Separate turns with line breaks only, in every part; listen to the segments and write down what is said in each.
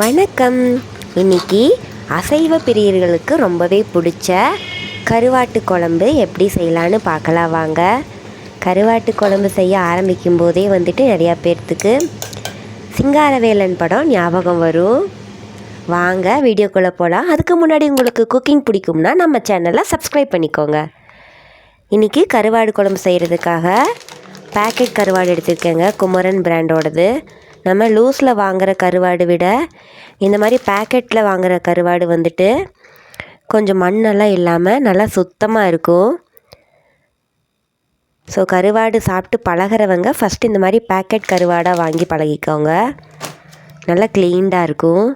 வணக்கம். இன்னைக்கு அசைவ பிரியர்களுக்கு ரொம்பவே பிடிச்ச கருவாட்டு குழம்பு எப்படி செய்யலான்னு பார்க்கலாம் வாங்க. கருவாட்டு குழம்பு செய்ய ஆரம்பிக்கும் போதே வந்துட்டு நிறையா பேர்த்துக்கு சிங்காரவேலன் படம் ஞாபகம் வரும். வாங்க வீடியோக்குள்ளே போகலாம் அதுக்கு முன்னாடி உங்களுக்கு குக்கிங் பிடிக்கும்னா நம்ம சேனலை சப்ஸ்கிரைப் பண்ணிக்கோங்க. இன்றைக்கி கருவாடு குழம்பு செய்கிறதுக்காக பேக்கெட் கருவாடு எடுத்துருக்கேங்க. குமரன் பிராண்டோடது நம்ம லூஸில் வாங்குகிற கருவாடு விட இந்த மாதிரி பேக்கெட்டில் வாங்குகிற கருவாடு வந்துட்டு கொஞ்சம் மண்ணெல்லாம் இல்லாமல் நல்லா சுத்தமாக இருக்கும். ஸோ கருவாடு சாப்பிட்டு பழகிறவங்க ஃபஸ்ட்டு இந்த மாதிரி பேக்கெட் கருவாடாக வாங்கி பழகிக்கோங்க. நல்லா க்ளீன்டாக இருக்கும்.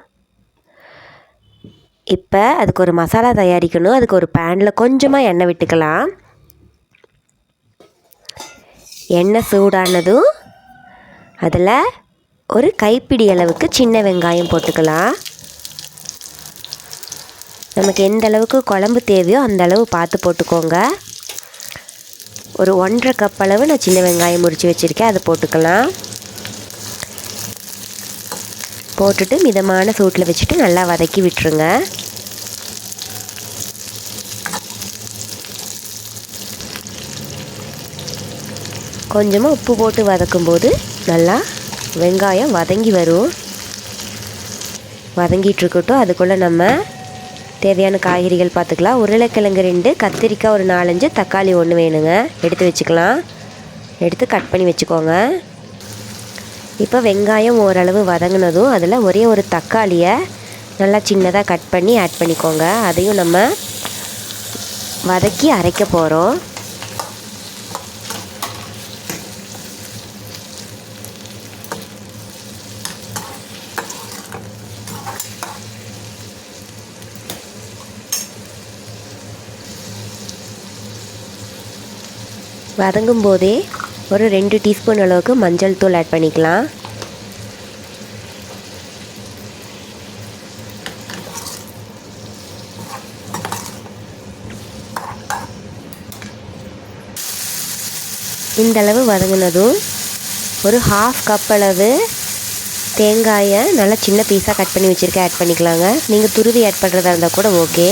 இப்போ அதுக்கு ஒரு மசாலா தயாரிக்கணும். அதுக்கு ஒரு பேனில் கொஞ்சமாக எண்ணெய் விட்டுக்கலாம். எண்ணெய் சூடானதும் அதில் ஒரு கைப்பிடி அளவுக்கு சின்ன வெங்காயம் போட்டுக்கலாம். நமக்கு எந்த அளவுக்கு குழம்பு தேவையோ அந்த அளவு பார்த்து போட்டுக்கோங்க. ஒரு ஒன்றரை கப் அளவு நான் சின்ன வெங்காயம் முறித்து வச்சுருக்கேன். அதை போட்டுக்கலாம். போட்டுட்டு மிதமான சூட்டில் வச்சுட்டு நல்லா வதக்கி விட்டுருங்க. கொஞ்சமாக உப்பு போட்டு வதக்கும்போது நல்லா வெங்காயம் வதங்கி வரும். வதங்கிட்டுருக்கட்டும் அதுக்குள்ளே நம்ம தேவையான காய்கறிகள் பார்த்துக்கலாம். உருளைக்கிழங்கு ரெண்டு கத்திரிக்காய் ஒரு நாலஞ்சு தக்காளி ஒன்று வேணுங்க. எடுத்து வச்சுக்கலாம். எடுத்து கட் பண்ணி வச்சுக்கோங்க. இப்போ வெங்காயம் ஓரளவு வதங்கினதும் அதில் ஒரே ஒரு தக்காளியை நல்லா சின்னதாக கட் பண்ணி ஆட் பண்ணிக்கோங்க. அதையும் நம்ம வதக்கி அரைக்க போகிறோம் வதங்கும் போதே ஒரு ரெண்டு டீஸ்பூன் அளவுக்கு மஞ்சள் தூள் ஆட் பண்ணிக்கலாம். இந்தளவு வதங்கினதும் ஒரு ஹாஃப் கப் அளவு தேங்காயை நல்லா சின்ன பீஸாக கட் பண்ணி வச்சுருக்கேன் ஆட் பண்ணிக்கலாங்க. நீங்கள் துருவி ஆட் பண்ணுறதா இருந்தால் கூட ஓகே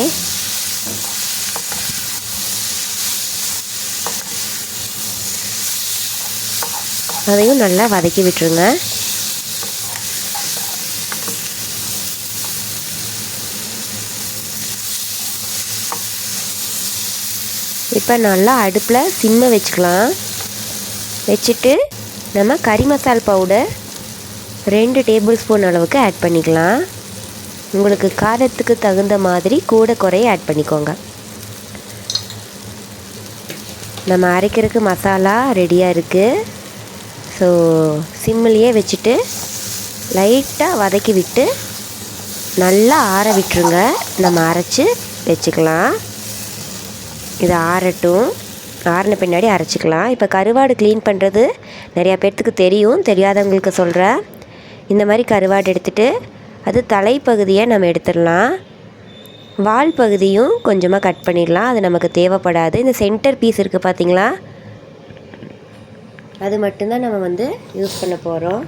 அதையும் நல்லா வதக்கி விட்டுருங்க. இப்போ நல்லா அடுப்பில் சிம்மை வச்சுக்கலாம். வச்சுட்டு நம்ம கறி மசால் பவுடர் ரெண்டு டேபிள் ஸ்பூன் அளவுக்கு ஆட் பண்ணிக்கலாம். உங்களுக்கு காரத்துக்கு தகுந்த மாதிரி கூட குறைய ஆட் பண்ணிக்கோங்க. நம்ம அரைக்கிறதுக்கு மசாலா ரெடியாக இருக்குது ஸோ சிம்மிலேயே வச்சுட்டு லைட்டாக வதக்கி விட்டு நல்லா ஆற விட்டுருங்க. நம்ம அரைச்சி வச்சுக்கலாம். இது ஆறட்டும். ஆறின பின்னாடி அரைச்சிக்கலாம். இப்போ கருவாடு க்ளீன் பண்ணுறது நிறையா பேர்த்துக்கு தெரியும் தெரியாதவங்களுக்கு சொல்கிறேன் இந்த மாதிரி கருவாடு எடுத்துகிட்டு அது தலைப்பகுதியை நம்ம எடுத்துடலாம். வால் பகுதியும் கொஞ்சமாக கட் பண்ணிடலாம். அது நமக்கு தேவைப்படாது. இந்த சென்டர் பீஸ் இருக்குது பார்த்தீங்களா? அது மட்டும்தான் நம்ம வந்து யூஸ் பண்ண போகிறோம்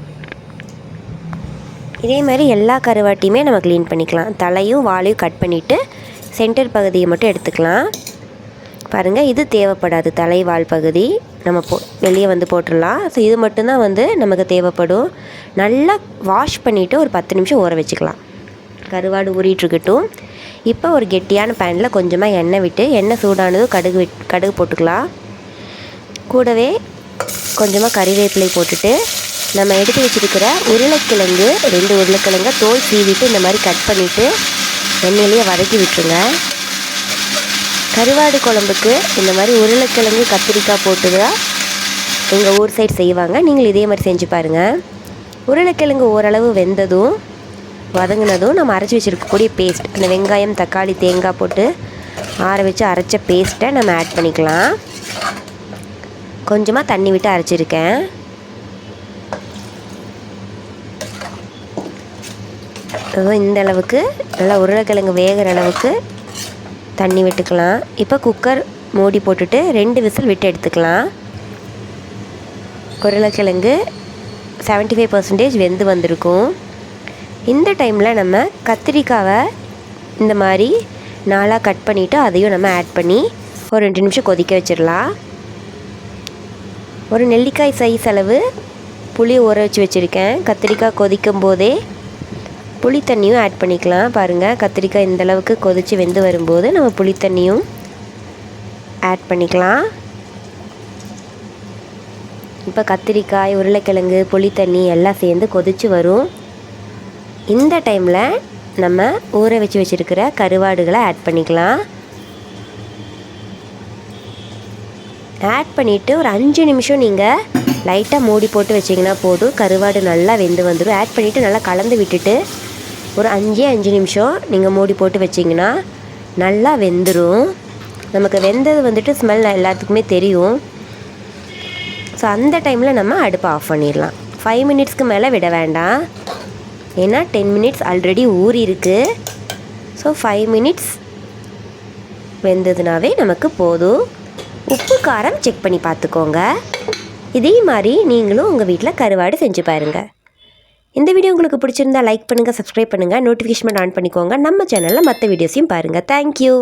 இதே மாதிரி எல்லா கருவாட்டியுமே நம்ம க்ளீன் பண்ணிக்கலாம். தலையும் வாலையும் கட் பண்ணிவிட்டு சென்டர் பகுதியை மட்டும் எடுத்துக்கலாம். பாருங்கள் இது தேவைப்படாது. தலை வால் பகுதி நம்ம போ வெளியே வந்து போட்டுடலாம். ஸோ இது மட்டும்தான் வந்து நமக்கு தேவைப்படும். நல்லா வாஷ் பண்ணிவிட்டு ஒரு பத்து நிமிஷம் ஊற வச்சுக்கலாம். கருவாடு ஊறிட்டுருக்கட்டும் இப்போ ஒரு கெட்டியான பேனில் கொஞ்சமாக எண்ணெய் விட்டு எண்ணெய் சூடானதும் கடுகு விட் கடுகு போட்டுக்கலாம். கூடவே கொஞ்சமாக கறிவேப்பிலை போட்டுட்டு நம்ம எடுத்து வச்சுருக்கிற உருளைக்கிழங்கு ரெண்டு உருளைக்கிழங்கை தோல் சீவிட்டு இந்த மாதிரி கட் பண்ணிவிட்டு எண்ணெயிலேயே வதக்கி விட்டுருங்க. கருவாடு குழம்புக்கு இந்த மாதிரி உருளைக்கிழங்கு கத்திரிக்காய் போட்டு தான் எங்கள் ஊர் சைடு செய்வாங்க. நீங்கள் இதே மாதிரி செஞ்சு பாருங்கள் உருளைக்கிழங்கு ஓரளவு வெந்ததும் வதங்கினதும் நம்ம அரைச்சி வச்சுருக்கக்கூடிய பேஸ்ட் அந்த வெங்காயம் தக்காளி தேங்காய் போட்டு ஆற வச்சு அரைச்ச பேஸ்ட்டை நம்ம ஆட் பண்ணிக்கலாம். கொஞ்சமாக தண்ணி விட்டு அரைச்சிருக்கேன். இந்த அளவுக்கு நல்லா உருளைக்கிழங்கு வேகிற அளவுக்கு தண்ணி விட்டுக்கலாம். இப்போ குக்கர் மூடி போட்டுட்டு ரெண்டு விசில் விட்டு எடுத்துக்கலாம். உருளைக்கிழங்கு செவன்ட்டி ஃபைவ் பர்சன்டேஜ் வெந்து வந்திருக்கும். இந்த டைமில் நம்ம கத்திரிக்காவை இந்த மாதிரி நாளாக கட் பண்ணிவிட்டு அதையும் நம்ம ஆட் பண்ணி ஒரு ரெண்டு நிமிஷம் கொதிக்க வச்சிடலாம். ஒரு நெல்லிக்காய் சைஸ் அளவு புளி ஊற வச்சு வச்சுருக்கேன். கத்திரிக்காய் கொதிக்கும் போதே புளி தண்ணியும் ஆட் பண்ணிக்கலாம். பாருங்கள் கத்திரிக்காய் இந்த அளவுக்கு கொதித்து வெந்து வரும்போது நம்ம புளி தண்ணியும் ஆட் பண்ணிக்கலாம். இப்போ கத்திரிக்காய் உருளைக்கிழங்கு புளி தண்ணி எல்லாம் சேர்ந்து கொதித்து வரும். இந்த டைமில் நம்ம ஊற வச்சு வச்சுருக்கிற கருவாடுகளை ஆட் பண்ணிக்கலாம். ஆட் பண்ணிவிட்டு ஒரு அஞ்சு நிமிஷம் நீங்கள் லைட்டாக மூடி போட்டு வச்சிங்கன்னா போதும். கருவாடு நல்லா வெந்து வந்துடும் ஆட் பண்ணிவிட்டு நல்லா கலந்து விட்டுட்டு ஒரு அஞ்சே அஞ்சு நிமிஷம் நீங்கள் மூடி போட்டு வச்சிங்கன்னா நல்லா வெந்துடும் நமக்கு வெந்தது வந்துட்டு ஸ்மெல் எல்லாத்துக்குமே தெரியும். ஸோ அந்த டைமில் நம்ம அடுப்பை ஆஃப் பண்ணிடலாம். ஃபைவ் மினிட்ஸ்க்கு மேலே விட வேண்டாம். ஏன்னா டென் மினிட்ஸ் ஆல்ரெடி ஊறி இருக்குது ஸோ ஃபைவ் மினிட்ஸ் வெந்ததுனாவே நமக்கு போதும். உப்பு காரம் செக் பண்ணி பார்த்துக்கோங்க. இதே மாதிரி நீங்களும் உங்கள் வீட்டில் கருவாடு செஞ்சு பாருங்கள் இந்த வீடியோ உங்களுக்கு பிடிச்சிருந்தா லைக் பண்ணுங்கள் சப்ஸ்கிரைப் பண்ணுங்கள் நோட்டிஃபிகேஷன் ஆன் பண்ணிக்கோங்க. நம்ம சேனலில் மற்ற வீடியோஸையும் பாருங்கள் தேங்க்யூ